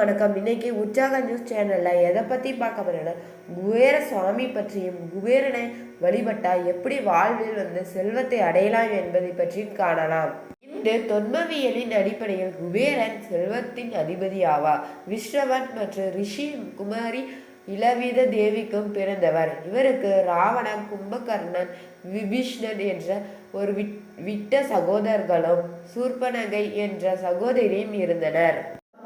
வணக்கம். இன்னைக்கு உற்சாக நியூஸ் சேனலில் எதை பற்றி பார்க்க போகிறேன்னா குபேர சுவாமி பற்றியும் குபேரனை வழிபட்டால் எப்படி வாழ்வில் வந்து செல்வத்தை அடையலாம் என்பதை பற்றியும் காணலாம். இன்று தொன்மவியலின் அடிப்படையில் குபேரன் செல்வத்தின் அதிபதி ஆவார். விஸ்ரவன் மற்றும் ரிஷி குமாரி இளவீத தேவிக்கும் பிறந்தவர். இவருக்கு ராவணன் கும்பகர்ணன் விபீஷ்ணன் என்ற ஒரு விட் விட்ட சகோதரர்களும் சூர்பனகை என்ற சகோதரியும் இருந்தனர்.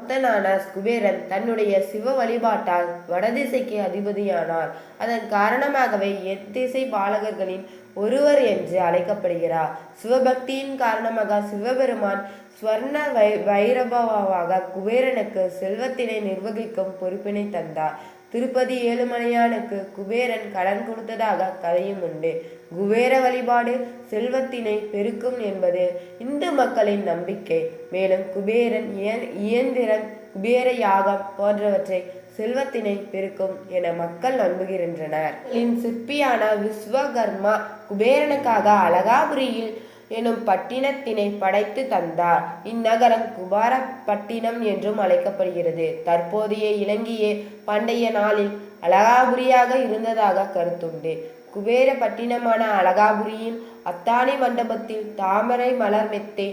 பக்தனான குபேரன் தன்னுடைய சிவ வழிபாட்டால் வடதிசைக்கு அதிபதியானார். அதன் காரணமாகவே எத்திசை பாலகர்களின் ஒருவர் என்று அழைக்கப்படுகிறார். சிவபக்தியின் காரணமாக சிவபெருமான் ஸ்வர்ண வை வைரபவாக குபேரனுக்கு செல்வத்தினை நிர்வகிக்கும் பொறுப்பினை தந்தார். திருப்பதி ஏழுமலையானுக்கு குபேரன் கடன் கொடுத்ததாக கதையும் உண்டு. குபேர வழிபாடு செல்வத்தினை பெருக்கும் என்பது இந்து மக்களின் நம்பிக்கை. மேலும் குபேரன் இயந்திரம் இயந்திரன் குபேர யாகம் போன்றவற்றை செல்வத்தினை பெருக்கும் என மக்கள் நம்புகின்றனர். இன் சிற்பியான விஸ்வகர்மா குபேரனுக்காக அழகாபுரியில் எனும் பட்டினத்தினை படைத்து தந்தார். இந்நகரம் குபாரப்பட்டினம் என்றும் அழைக்கப்படுகிறது. தற்போதைய இலங்கையே பண்டைய நாளில் அழகாபுரியாக இருந்ததாக கருத்துண்டு. குபேரப்பட்டினமான அழகாபுரியின் அத்தானி மண்டபத்தில் தாமரை மலர் மெத்தை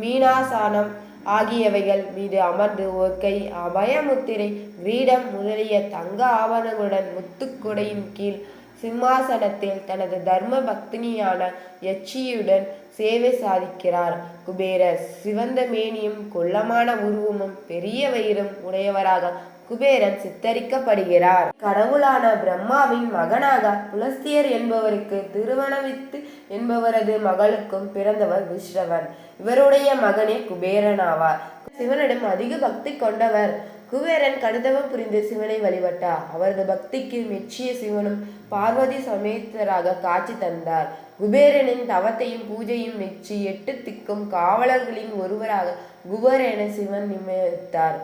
மீனாசானம் ஆகியவைகள் மீது அமர்ந்து ஒரு கை அபயமுத்திரை கிரீடம் முதலிய தங்க ஆவணங்களுடன் முத்துக்குடையின் கீழ் சிம்மாசனத்தில் தனது தர்ம பக்தினியான யட்சியுடன் சேவை சாதிக்கிறார். குபேரர் சிவந்த மேனியும் கொல்லமான உருவமும் பெரிய வயிறும் உடையவராக குபேரன் சித்தரிக்கப்படுகிறார். கடவுளான பிரம்மாவின் மகனாக புலஸ்தியர் என்பவருக்கு திருவனவித்து என்பவரது மகளுக்கும் பிறந்தவர் விஸ்ரவன் இவருடைய மகனே குபேரன் ஆவார் சிவனிடம் அதிக பக்தி கொண்டவர். குபேரன் கடுதவம் புரிந்து சிவனை வழிபட்டார். அவரது பக்திக்கு மெச்சிய சிவனும் பார்வதி சமேத்தராக காட்சி தந்தார். குபேரனின் தவத்தையும் பூஜையும் மெச்சி எட்டு திக்கும் காவலர்களின் ஒருவராக குபேரனை சிவன் நியமித்தார்.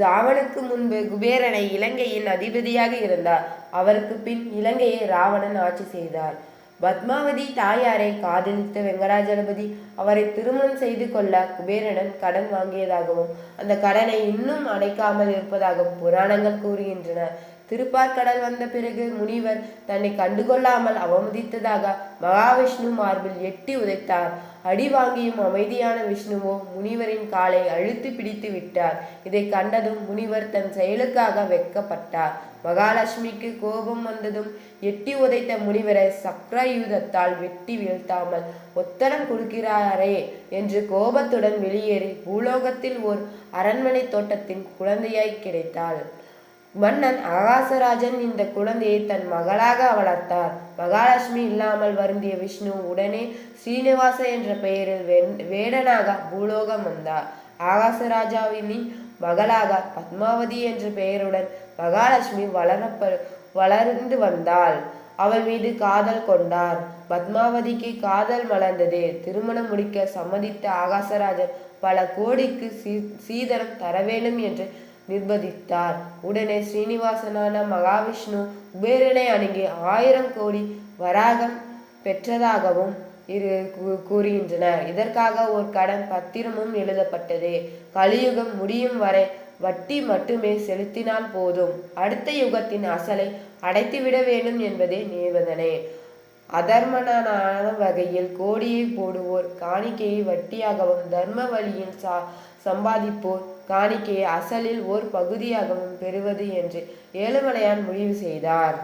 ராவனுக்கு முன்பு குபேரனை இலங்கையின் அதிபதியாக இருந்தார். அவருக்கு பின் இலங்கையை ராவணன் ஆட்சி செய்தார். பத்மாவதி தாயாரை காதலித்த வெங்கடாஜலபதி அவரை திருமணம் செய்து கொள்ள குபேரனன் கடன் வாங்கியதாகவும் அந்த கடனை இன்னும் அடைக்காமல் இருப்பதாகவும் புராணங்கள் கூறுகின்றன. திருப்பார்கடல் வந்த பிறகு முனிவர் தன்னை கண்டுகொள்ளாமல் அவமதித்ததாக மகாவிஷ்ணு மார்பில் எட்டி உதைத்தார். அடி வாங்கியும் அமைதியான விஷ்ணுவோ முனிவரின் காலை அழுத்தி பிடித்து விட்டார். இதை கண்டதும் முனிவர் தன் செயலுக்காக வெட்கப்பட்டார். மகாலட்சுமிக்கு கோபம் வந்ததும் எட்டி உதைத்த முனிவரை சக்ராயுதத்தால் வெட்டி வீழ்த்தாமல் ஒத்தடம் கொடுக்கிறாரே என்று கோபத்துடன் வெளியேறி பூலோகத்தில் ஓர் அரண்மனை தோட்டத்தின் குழந்தையாய் கிடைத்தாள். மன்னன் ஆகாசராஜன் இந்த குழந்தையை தன் மகளாக வளர்த்தார். மகாலட்சுமி இல்லாமல் வருந்திய விஷ்ணு உடனே ஸ்ரீனிவாச என்ற பெயரில் வெண்- வேடனாக பூலோகம் வந்தார். ஆகாசராஜாவின் மகளாக பத்மாவதி என்ற பெயருடன் மகாலட்சுமி வளரப்ப வளர்ந்து வந்தாள். அவள் மீது காதல் கொண்டார். பத்மாவதிக்கு காதல் மலர்ந்தது. திருமணம் முடிக்க சம்மதித்த ஆகாசராஜன் பல கோடிக்கு சீ- சீதனம் தர வேண்டும் என்று நிர்பந்தித்தார். உடனே ஸ்ரீனிவாசனான மகாவிஷ்ணு குபேரனை அணுகி ஆயிரம் கோடி வராகம் பெற்றதாகவும் இரு கூறுகின்றனர். இதற்காக ஒரு கடன் பத்திரமும் எழுதப்பட்டது. கலியுகம் முடியும் வரை வட்டி மட்டுமே செலுத்தினால் போதும். அடுத்த யுகத்தின் அசலை அடைத்துவிட வேண்டும் என்பதே நிபந்தனை. அதர்மனான வகையில் கோடியை போடுவோர் காணிக்கையை வட்டியாகவும் தர்ம வழியில் சா சம்பாதிப்போர் காணிக்கையை அசலில் ஓர் பகுதியாகவும் பெறுவது என்று ஏழுமலையான் முடிவு செய்தார்.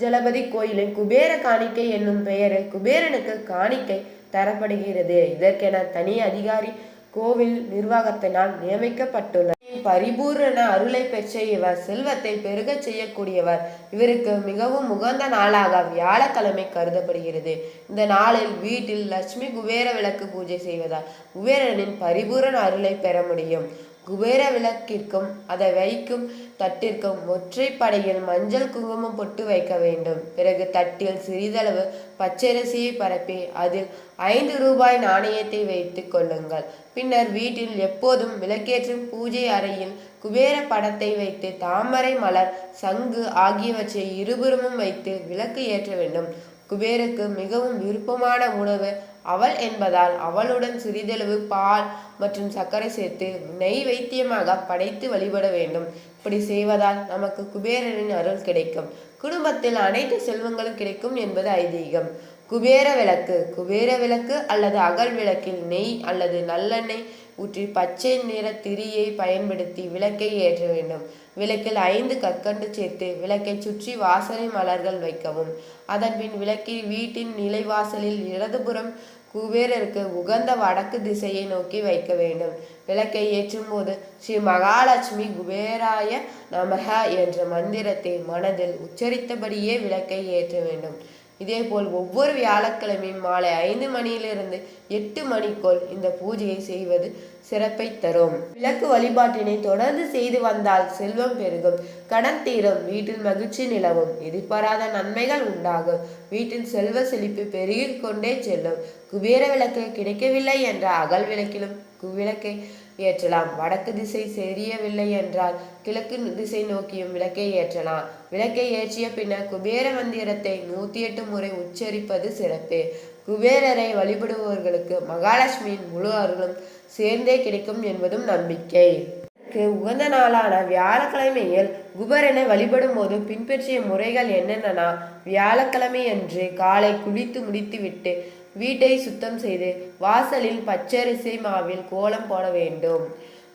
ஜலபதி கோயிலின் குபேர காணிக்கை என்னும் பெயரில் குபேரனுக்கு காணிக்கை தரப்படுகிறது. இதற்கென தனி அதிகாரி கோவில் நிர்வாகத்தினால் நியமிக்கப்பட்டுள்ளது பரிபூரண அருளை பெற்ற இவர் செல்வத்தை பெருகச் செய்யக்கூடியவர். இவருக்கு மிகவும் உகந்த நாளாக வியாழக்கிழமை கருதப்படுகிறது. இந்த நாளில் வீட்டில் லட்சுமி குபேர விளக்கு பூஜை செய்வதால் குபேரனின் பரிபூரண அருளை பெற முடியும். குபேர விளக்கிற்கும் அதை வைக்கும் தட்டிற்கும் ஒற்றைப்படையில் மஞ்சள் குங்குமம் பொட்டு வைக்க வேண்டும். பிறகு தட்டில் சிறிதளவு பச்சரிசியை பரப்பி அதில் ஐந்து ரூபாய் நாணயத்தை வைத்து கொள்ளுங்கள். பின்னர் வீட்டில் எப்போதும் விளக்கேற்றும் பூஜை அறையில் குபேர படத்தை வைத்து தாமரை மலர் சங்கு ஆகியவற்றை இருபுறமும் வைத்து விளக்கு ஏற்ற வேண்டும். குபேருக்கு மிகவும் விருப்பமான உணவு அவள் என்பதால் அவளுடன் சிறிதளவு பால் மற்றும் சர்க்கரை சேர்த்து நெய் வைத்தியமாக படைத்து வழிபட வேண்டும். இப்படி செய்வதால் நமக்கு குபேரனின் அருள் கிடைக்கும். குடும்பத்தில் அனைத்து செல்வங்களும் கிடைக்கும் என்பது ஐதீகம். குபேர விளக்கு குபேர விளக்கு அல்லது அகல் விளக்கில் நெய் அல்லது நல்லெண்ணெய் ஊற்றி பச்சை நிற திரியை பயன்படுத்தி விளக்கை ஏற்ற வேண்டும். விளக்கில் ஐந்து கற்கண்டு சேர்த்து விளக்கை சுற்றி வாசனை மலர்கள் வைக்கவும். அதன்பின் விளக்கில் வீட்டின் நிலைவாசலில் இடதுபுறம் குபேரருக்கு உகந்த வடக்கு திசையை நோக்கி வைக்க வேண்டும். விளக்கை ஏற்றும் போது ஸ்ரீ மகாலட்சுமி குபேராய நமக என்ற மந்திரத்தை மனதில் உச்சரித்தபடியே விளக்கை ஏற்ற வேண்டும். இதேபோல் ஒவ்வொரு வியாழக்கிழமையும் மாலை ஐந்து மணியிலிருந்து எட்டு மணிக்குள் இந்த பூஜையை செய்வது சிறப்பை தரும். விளக்கு வழிபாட்டினை தொடர்ந்து செய்து வந்தால் செல்வம் பெருகும். கடன் தீரும். வீட்டில் மகிழ்ச்சி நிலவும். எதிர்பாராத நன்மைகள் உண்டாகும். வீட்டில் செல்வ செழிப்பு பெருகிக் கொண்டே செல்லும். குபேர விளக்கு கிடைக்கவில்லை என்ற அகல் விளக்கிலும் குவிளக்கை ஏற்றலாம். வடக்கு திசை சரியவில்லை என்றால் கிழக்கு திசை நோக்கியும் விளக்கை ஏற்றலாம். விளக்கை ஏற்றிய பின்னர் குபேர மந்திரத்தை நூத்தி எட்டு முறை உச்சரிப்பது சிறப்பு. குபேரரை வழிபடுபவர்களுக்கு மகாலட்சுமியின் முழு அருளும் சேர்ந்தே கிடைக்கும் என்பதும் நம்பிக்கை. உகந்த நாளான வியாழக்கிழமையில் குபரனை வழிபடும் போது பின்பற்றிய முறைகள் என்னென்னா வியாழக்கிழமை அன்று காலை குளித்து முடித்துவிட்டு வீட்டை சுத்தம் செய்து வாசலில் பச்சரிசி மாவில் கோலம் போட வேண்டும்.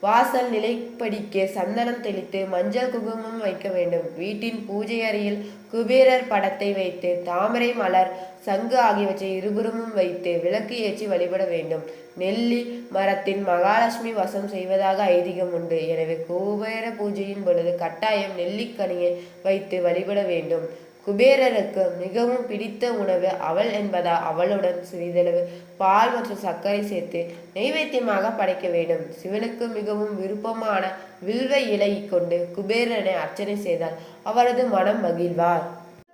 வாசல் நிலைப்படிக்க சந்தனம் தெளித்து மஞ்சள் குங்குமம் வைக்க வேண்டும். வீட்டின் பூஜை அறையில் குபேரர் படத்தை வைத்து தாமரை மலர் சங்கு ஆகியவற்றை இருபுறமும் வைத்து விளக்கு ஏற்றி வழிபட வேண்டும். நெல்லி மரத்தின் மகாலட்சுமி வசம் செய்வதாக ஐதீகம் உண்டு. எனவே குபேர பூஜையின் பொழுது கட்டாயம் நெல்லிக்கனியை வைத்து வழிபட வேண்டும். குபேரருக்கு மிகவும் பிடித்த உணவு அவள் என்பதால் அவளுடன் சிறிதளவு பால் மற்றும் சர்க்கரை சேர்த்து நைவேத்தியமாக படைக்க வேண்டும். சிவனுக்கு மிகவும் விருப்பமான வில்வ இலை கொண்டு குபேரனை அர்ச்சனை செய்தால் அவரது மனம் மகிழ்வார்.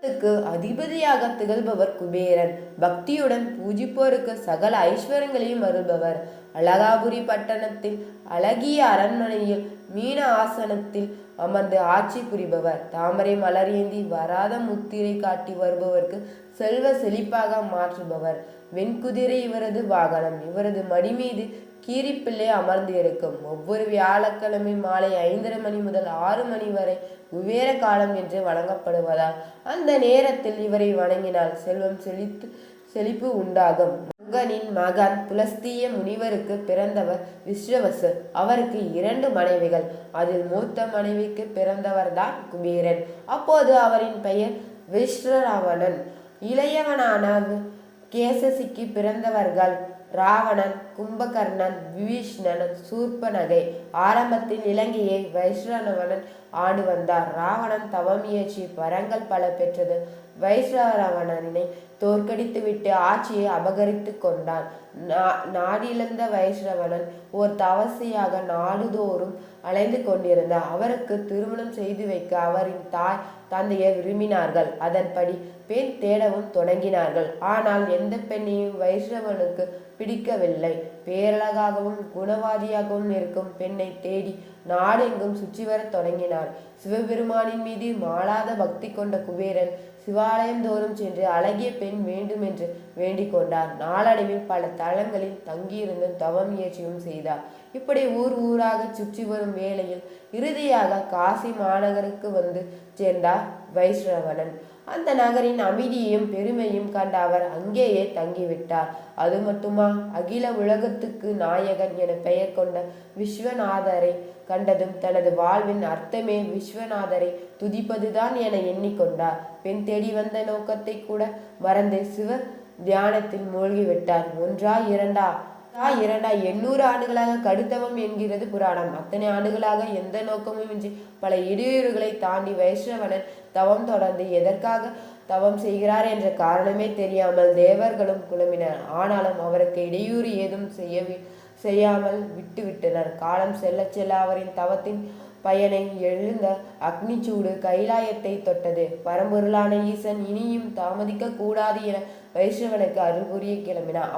க்கு அதிபதியாக திகழ்பவர் குபேரன். பக்தியுடன் பூஜிப்போருக்கு சகல ஐஸ்வரங்களையும் அருள்பவர். அழகாபுரி பட்டணத்தில் அழகிய அரண்மனையில் மீன ஆசனத்தில் அமர்ந்து ஆட்சி புரிபவர். தாமரை மலர் ஏந்தி வராத முத்திரை காட்டி வருபவருக்கு செல்வ செழிப்பாக மாற்றுபவர். வெண்குதிரை இவரது வாகனம். இவரது மடி மீது கீரிப்பிள்ளை அமர்ந்து இருக்கும். ஒவ்வொரு வியாழக்கிழமை மாலை ஐந்தரை மணி முதல் ஆறு மணி வரை குபேர காலம் என்று வழங்கப்படுவதால் அந்த நேரத்தில் இவரை வணங்கினால் செல்வம் செழித்து செழிப்பு உண்டாகும். முகனின் மகன் புலஸ்திய முனிவருக்கு பிறந்தவர் விஸ்ரவசு. அவருக்கு இரண்டு மனைவிகள். அதில் மூத்த மனைவிக்கு பிறந்தவர்தான் குபேரன். அப்போது அவரின் பெயர் விஸ்ரராவணன். இளையவனான கேசசிக்கு பிறந்தவர்கள். ராவணன் கும்பகர்ணன் விபீஷ்ணன் சூர்பனகை ஆரம்பத்தில் இலங்கையை வைஷ்ணவனன் ஆண்டு வந்தார். ராவணன் தவமியற்றி வரங்கள் பல பெற்றது. வைஸ்ரவணனை தோற்கடித்துவிட்டு ஆட்சியை அபகரித்து கொண்டான். நா- நாடிழந்த வைஷ்ணவனன் ஓர் தவசியாக நாடுதோறும் அலைந்து கொண்டிருந்தார். அவருக்கு திருமணம் செய்து வைக்க அவரின் தாய் தந்தையை விரும்பினார்கள். அதன்படி பெண் தேடவும் தொடங்கினார்கள். ஆனால் எந்த பெண்ணையும் வைஷ்ணவனுக்கு பிடிக்கவில்லை. பேரழகாகவும் குணவாதியாகவும் இருக்கும் பெண்ணை தேடி நாடெங்கும் சுற்றி வரத் தொடங்கினார். சிவபெருமானின் மீது மாளாத பக்தி கொண்ட குபேரன் சிவாலயம் தோறும் சென்று அழகிய பெண் வேண்டும் என்று வேண்டிக் கொண்டார் நாளடைவில் பல தளங்களில் தங்கியிருந்து தவம் முயற்சியும் செய்தார். இப்படி ஊர் ஊராக சுற்றி வரும் வேளையில் இறுதியாக காசி மாநகருக்கு வந்து சேர்ந்தார் வைஷ்ணவனன். அந்த நகரின் அமைதியையும் பெருமையும் கண்ட அவர் அங்கேயே தங்கிவிட்டார். அது மட்டுமா? அகில உலகத்துக்கு நாயகன் என பெயர் கொண்ட விஸ்வநாதரை கண்டதும் தனது வாழ்வின் அர்த்தமே விஸ்வநாதரை துதிப்பதுதான் என எண்ணிக்கொண்டார். பெண் தேடி வந்த நோக்கத்தை கூட மறந்து சிவ தியானத்தில் மூழ்கிவிட்டார் ஒன்றா இரண்டா? ஆ இரண்டா? எண்ணூறு ஆண்டுகளாக கடுத்தவம் என்கிறது புராணம். அத்தனை ஆண்டுகளாக எந்த நோக்கமும் இன்றி பல இடையூறுகளை தாண்டி வைஷ்ணவனன் தவம் தொடர்ந்து எதற்காக தவம் செய்கிறார் என்ற காரணமே தெரியாமல் தேவர்களும் குழம்பினர். ஆனாலும் அவருக்கு இடையூறு ஏதும் செய்ய செய்யாமல் விட்டுவிட்டனர். காலம் செல்ல செல்ல அவரின் தவத்தின் பயனை எழுந்த அக்னிச்சூடு கைலாயத்தை தொட்டது. பரம்பொருளான ஈசன் இனியும் தாமதிக்க கூடாது என வைஷ்ணவனுக்கு அருள் புரிய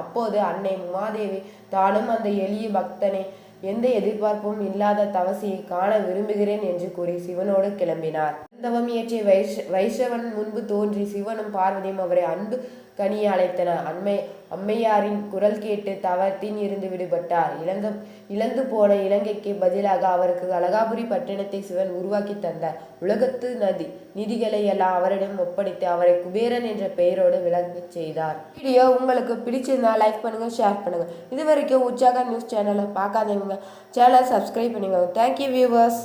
அப்போது அன்னை உமாதேவி தானும் அந்த எளிய பக்தனை. எந்த எதிர்பார்ப்பும் இல்லாத தவசியை காண விரும்புகிறேன் என்று கூறி சிவனோடு கிளம்பினார். தவம் இயற்றிய வைஷ வைஷவன் முன்பு தோன்றி சிவனும் பார்வதியும் அவரை அன்பு கனிய அழைத்தன அண்மை அம்மையாரின் குரல் கேட்டு தவத்தின் இருந்து விடுபட்டார். இழந்து இழந்து போன இலங்கைக்கு பதிலாக அவருக்கு அழகாபுரி பட்டணத்தை சிவன் உருவாக்கி தந்தார். உலகத்து நதி நிதிகளை எல்லாம் அவரிடம் ஒப்படைத்து அவரை குபேரன் என்ற பெயரோடு விளங்கச் செய்தார். வீடியோ உங்களுக்கு பிடிச்சிருந்தா லைக் பண்ணுங்க ஷேர் பண்ணுங்க. இது வரைக்கும் உற்சாக நியூஸ் சேனலை பார்க்காதவங்க சேனலை சப்ஸ்கிரைப் பண்ணுங்க தேங்க்யூ வியூவர்ஸ்